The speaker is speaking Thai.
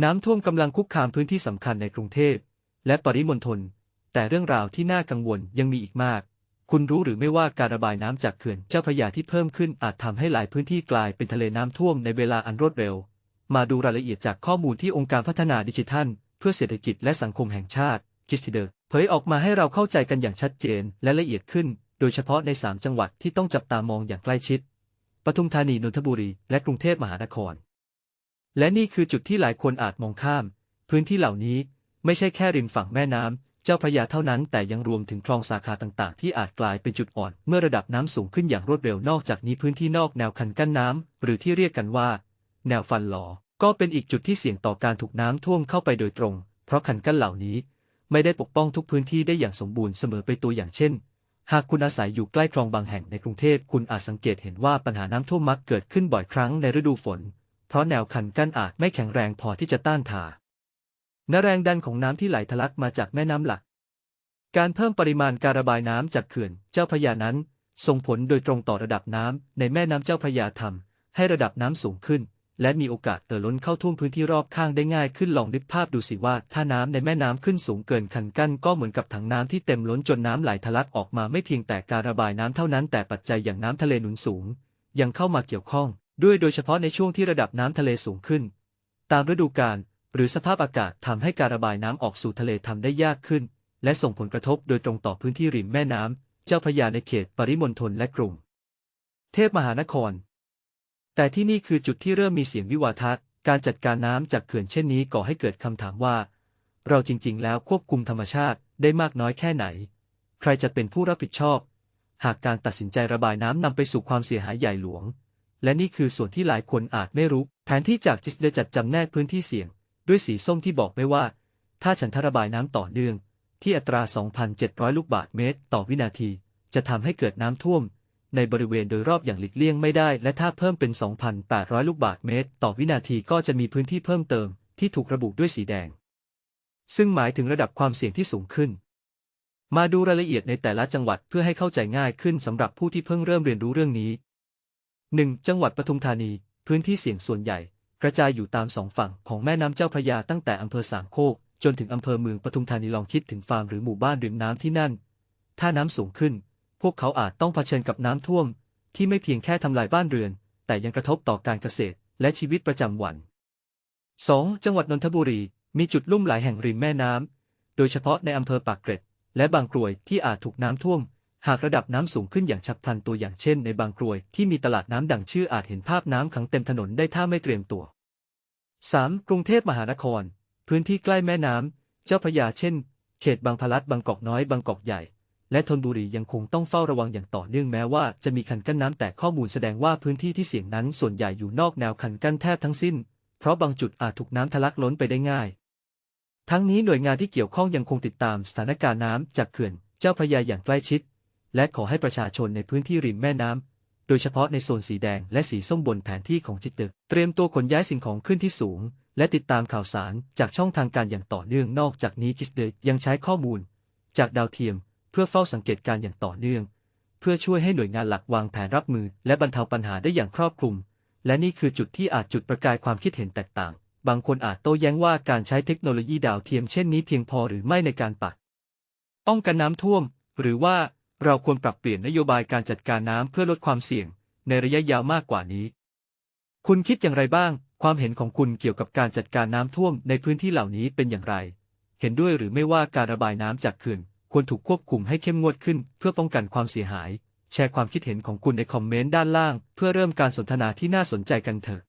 น้ำท่วมกำลังคุกคามพื้นที่สำคัญในกรุงเทพ และปริมณฑล แต่เรื่องราวที่น่ากังวลยังมีอีกมาก คุณรู้หรือไม่ว่าการระบายน้ำจากเขื่อนเจ้าพระยาที่เพิ่มขึ้นอาจทำให้หลายพื้นที่กลายเป็นทะเลน้ำท่วมในเวลาอันรวดเร็ว มาดูรายละเอียดจากข้อมูลที่องค์การพัฒนาดิจิทัล เพื่อเศรษฐกิจและสังคมแห่งชาติจิสติเดอร์เผยออกมาให้เราเข้าใจกันอย่างชัดเจนและละเอียดขึ้น โดยเฉพาะใน 3 จังหวัดที่ต้องจับตามองอย่างใกล้ชิด ปทุมธานี นนทบุรี และกรุงเทพมหานคร และนี่คือจุดที่หลายคนอาจมองข้าม พื้นที่เหล่านี้ไม่ใช่แค่ริมฝั่งแม่น้ำเจ้าพระยาเท่านั้น แต่ยังรวมถึงคลองสาขาต่างๆ ที่อาจกลายเป็นจุดอ่อน เมื่อระดับน้ำสูงขึ้นอย่างรวดเร็วนอกจากนี้พื้นที่นอกแนวคันกั้นน้ำหรือที่เรียกกันว่า แนวฟันหลอ ก็เป็นอีกจุดที่เสี่ยงต่อการถูกน้ำท่วมเข้าไปโดยตรง เพราะคันกั้นเหล่านี้ ไม่ได้ปกป้องทุกพื้นที่ได้อย่างสมบูรณ์เสมอไปตัวอย่างเช่น หากคุณอาศัยอยู่ใกล้คลองบางแห่งในกรุงเทพคุณอาจสังเกตเห็นว่าปัญหาน้ำท่วมมักเกิดขึ้นบ่อยครั้งในฤดูฝน เพราะแนวคันกั้นอาจไม่แข็งแรงพอที่จะต้านทานแรงดันของน้ำที่ไหลทะลักมาจากแม่น้ำหลัก การเพิ่มปริมาณการระบายน้ำจากเขื่อนเจ้าพระยานั้น ส่งผลโดยตรงต่อระดับน้ำในแม่น้ำเจ้าพระยาทำให้ระดับน้ำสูงขึ้น และมีโอกาสเอ่อล้นเข้าท่วมพื้นที่รอบข้างได้ง่ายขึ้นลองนึกภาพดูสิว่า ถ้าน้ำในแม่น้ำขึ้นสูงเกินคันกั้นก็เหมือนกับถังน้ำที่เต็มล้นจนน้ำไหลทะลักออกมาไม่เพียงแต่การระบายน้ำเท่านั้นแต่ปัจจัยอย่างน้ำทะเลหนุนสูง ยังเข้ามาเกี่ยวข้อง ด้วยโดยเฉพาะในช่วงที่ระดับน้ำทะเลสูงขึ้น ตามฤดูกาลหรือสภาพอากาศทำให้การระบายน้ำออกสู่ทะเลทำได้ยากขึ้น และส่งผลกระทบโดยตรงต่อพื้นที่ริมแม่น้ำเจ้าพระยาในเขตปริมณฑลและกรุง เทพมหานคร แต่ที่นี่คือจุดที่เริ่มมีเสียงวิวาทะการจัดการน้ำจากเขื่อนเช่นนี้ก่อให้เกิดคำถามว่า เราจริง ๆ แล้วควบคุมธรรมชาติได้มากน้อยแค่ไหน ใครจะเป็นผู้รับผิดชอบ หากการตัดสินใจระบายน้ำนำไปสู่ความเสียหายใหญ่หลวง และนี่คือส่วนที่หลายคนอาจไม่รู้ แผนที่จากจิสเดจัดจำแนกพื้นที่เสี่ยง ด้วยสีส้มที่บอกไว้ว่า ถ้าฉันทระบายน้ำต่อเนื่อง ที่อัตรา 2,700 ลูกบาศก์เมตร ต่อวินาที จะทำให้เกิดน้ำท่วม ในบริเวณโดยรอบอย่างหลีกเลี่ยงไม่ได้ และถ้าเพิ่มเป็น 2,800 ลูกบาศก์เมตร ต่อวินาทีก็จะมีพื้นที่เพิ่มเติม ที่ถูกระบุด้วยสีแดง ซึ่งหมายถึงระดับความเสี่ยงที่สูงขึ้นมาดูรายละเอียดในแต่ละจังหวัดเพื่อให้เข้าใจง่ายขึ้นสำหรับผู้ที่เพิ่งเริ่มเรียนรู้เรื่องนี้ 1. จังหวัดปทุมธานี พื้นที่เสี่ยงส่วนใหญ่ กระจายอยู่ตามสองฝั่งของแม่น้ำเจ้าพระยาตั้งแต่อำเภอสามโคก จนถึงอำเภอเมืองปทุมธานีลองคิดถึงฟาร์มหรือหมู่บ้านริมน้ำที่นั่น ถ้าน้ำสูงขึ้น พวกเขาอาจต้องเผชิญกับน้ำท่วม ที่ไม่เพียงแค่ทำลายบ้านเรือน แต่ยังกระทบต่อการเกษตร และชีวิตประจำวัน 2. จังหวัดนนทบุรี มีจุดลุ่มหลายแห่งริมแม่น้ำโดยเฉพาะในอำเภอปากเกร็ด และบางกรวยที่อาจถูกน้ำท่วม หากระดับน้ำสูงขึ้นอย่างฉับพลันตัวอย่างเช่นในบางกรวยที่มีตลาดน้ำดังชื่ออาจเห็นภาพน้ำขังเต็มถนนได้ถ้าไม่เตรียมตัว 3. กรุงเทพมหานคร พื้นที่ใกล้แม่น้ำเจ้าพระยาเช่น เขตบางพลัดบางกอกน้อยบางกอกใหญ่ และธนบุรียังคงต้องเฝ้าระวังอย่างต่อเนื่องแม้ว่าจะมีคันกั้นน้ำแต่ข้อมูลแสดงว่าพื้นที่ที่เสี่ยงนั้นส่วนใหญ่อยู่นอกแนวคันกั้นแทบทั้งสิ้น เพราะบางจุดอาจถูกน้ำทะลักล้นไปได้ง่าย ทั้งนี้หน่วยงานที่เกี่ยวข้องยังคงติดตามสถานการณ์น้ำจากเขื่อน เจ้าพระยาอย่างใกล้ชิด และขอให้ประชาชนในพื้นที่ริมแม่น้ำ โดยเฉพาะในโซนสีแดงและสีส้มบนแผนที่ของจิตตึก เตรียมตัวขนย้ายสิ่งของขึ้นที่สูง และติดตามข่าวสารจากช่องทางการอย่างต่อเนื่องนอกจากนี้จิตตึกยังใช้ข้อมูล จากดาวเทียม เพื่อเฝ้าสังเกตการอย่างต่อเนื่อง เพื่อช่วยให้หน่วยงานหลักวางแผนรับมือ และบรรเทาปัญหาได้อย่างครอบคลุม และนี่คือจุดที่อาจจุดประกายความคิดเห็นแตกต่าง บางคนอาจโต้แย้งว่าการใช้เทคโนโลยีดาวเทียมเช่นนี้เพียงพอหรือไม่ในการปักป้องกันน้ำท่วม หรือว่า เราควรปรับเปลี่ยนนโยบายการจัดการน้ำเพื่อลดความเสี่ยง ในระยะยาวมากกว่านี้ คุณคิดอย่างไรบ้าง ความเห็นของคุณเกี่ยวกับการจัดการน้ำท่วมในพื้นที่เหล่านี้เป็นอย่างไร เห็นด้วยหรือไม่ว่าการระบายน้ำจากเขื่อนควรถูกควบคุมให้เข้มงวดขึ้น เพื่อป้องกันความเสียหาย แชร์ความคิดเห็นของคุณในคอมเมนต์ด้านล่าง เพื่อเริ่มการสนทนาที่น่าสนใจกันเถอะ